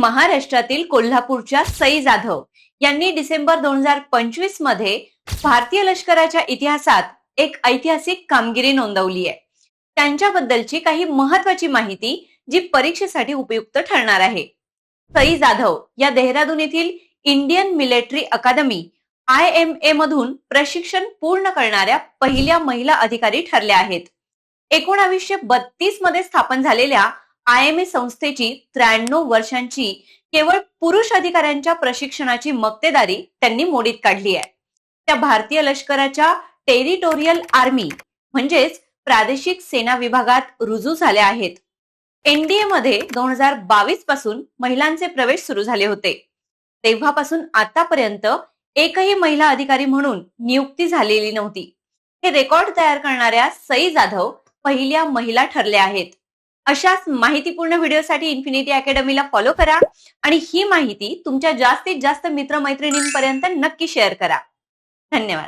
महाराष्ट्रातील कोल्हापूरच्या सई जाधव यांनी डिसेंबर दोन हजार पंचवीसमध्ये भारतीय लष्कराच्या इतिहासात एक ऐतिहासिक कामगिरी नोंदवली आहे. त्यांच्याबद्दलची काही महत्वाची माहिती जी परीक्षेसाठी उपयुक्त ठरणार आहे. सई जाधव या देहरादून येथील Indian military academy I M A मधून प्रशिक्षण पूर्ण करणाऱ्या पहिल्या महिला अधिकारी ठरल्या आहेत. एकोणावीसशे बत्तीसमध्ये स्थापन झालेल्या आय एम ए संस्थेची त्र्याण्णव वर्षांची केवळ पुरुष अधिकाऱ्यांच्या प्रशिक्षणाची मक्तेदारी त्यांनी मोडीत काढली आहे. त्या भारतीय लष्कराच्या टेरिटोरियल आर्मी म्हणजेच प्रादेशिक सेना विभागात रुजू झाल्या आहेत. एनडीए मध्ये दोन हजार बावीसपासून महिलांचे प्रवेश सुरू झाले होते. तेव्हापासून आतापर्यंत एकही महिला अधिकारी म्हणून नियुक्ती झालेली नव्हती. हे रेकॉर्ड तयार करणाऱ्या सई जाधव पहिल्या महिला ठरल्या आहेत. अशाच माहितीपूर्ण व्हिडिओसाठी इन्फिनिटी अकॅडमीला फॉलो करा. आणि ही माहिती तुमच्या जास्तीत जास्त मित्रमैत्रिणींपर्यंत नक्की शेअर करा. धन्यवाद.